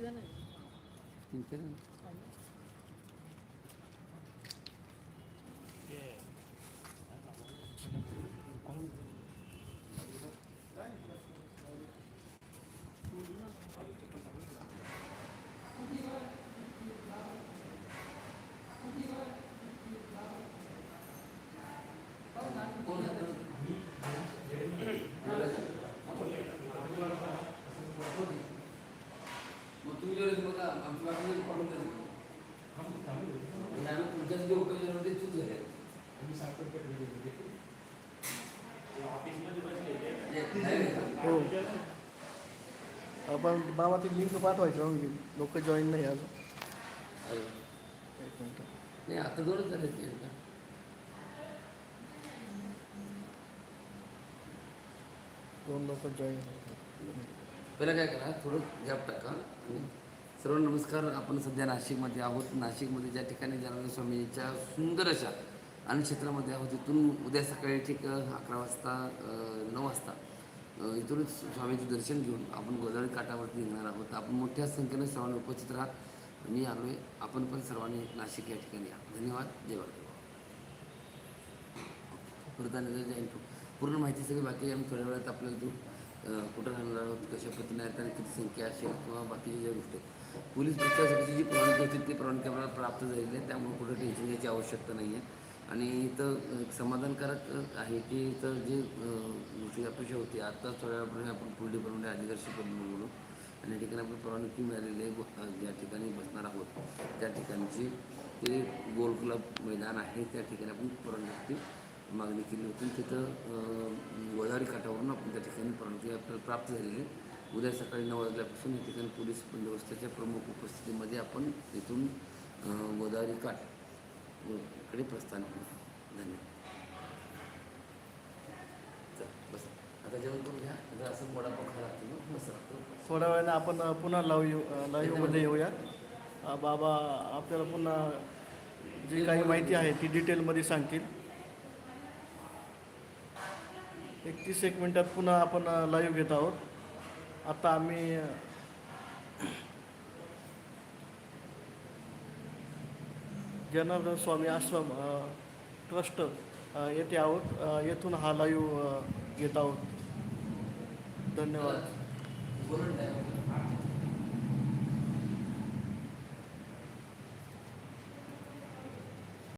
真的，真的。जेवढे बघा आमची बाकी पडून आणि आम्ही तुमच्याच उपयोग होते चूक झाले हो. आपण बाबा ती लिंक पाठवायचं लोक जॉईन नाही अजून. नाही आता दोनच झाले ते. दोन लोक जॉईन पहिलं काय करा थोडं गॅप टाका. सर्व नमस्कार. आपण सध्या नाशिकमध्ये आहोत. नाशिकमध्ये ज्या ठिकाणी जनार्दन स्वामींच्या सुंदर अशा क्षेत्रामध्ये आहोत. तिथून उद्या सकाळी ठीक अकरा वाजता नऊ वाजता इथूनच स्वामींचं दर्शन घेऊन आपण गोदावरी काठावरती निघणार आहोत. आपण मोठ्या संख्येने सर्वांनी उपस्थित राहा. मी आलो आहे आपण पण सर्वांनी नाशिक या ठिकाणी या. धन्यवाद. जय भारत पूर्ण माहिती सगळी बाकी आम्ही थोड्या वेळात आपल्याला तू कुठं राहणार आहोत कशा पद्धतीने आणि किती संख्या असेल किंवा बाकीच्या ज्या गोष्टी आहेत. पोलीस प्रशासनाची जी प्रमाणिक होती ती प्रमाणिक आपल्याला प्राप्त झालेली आहे. त्यामुळे कुठं टेन्शन घ्यायची आवश्यकता नाही आहे. आणि इथं एक समाधानकारक आहे की इथं जे गोष्टी अपेक्षा होती आता थोड्या वेळापूर्वी आपण पोलीस डिपार्टमेंट अधिकारी पण म्हणून. आणि या ठिकाणी आपली परवानगी मिळालेली आहे ज्या ठिकाणी बसणार आहोत त्या ठिकाणची ते गोल क्लब मैदान आहे त्या ठिकाणी आपण परवानगी मागणी केली होती. तिथं अं, गोदावरी काठावरून आपण त्या ठिकाणी परवानगी आपल्याला प्राप्त झालेली आहे. उद्या सकाळी नऊ वाजल्यापासून या ठिकाणी पोलीस बंदोबस्ताच्या प्रमुख उपस्थितीमध्ये आपण इथून अं, गोदावरी काठकडे प्रस्थान करू. धन्यवाद. चल बस. आता जेवण करून घ्या. असं वडापाव खायला लागतो ना. बस लागतो. थोड्या वेळाने आपण पुन्हा लाईव्ह लाईव्हमध्ये येऊया. अ, बाबा आपल्याला पुन्हा जी काही माहिती आहे ती डिटेलमध्ये सांगतील. एक तीस एक मिनटात पुन्हा आपण लाईव्ह घेत आहोत. आता आम्ही जनार्दन स्वामी आश्रम ट्रस्ट येथे आहोत. येथून हा लाईव्ह घेत आहोत. धन्यवाद.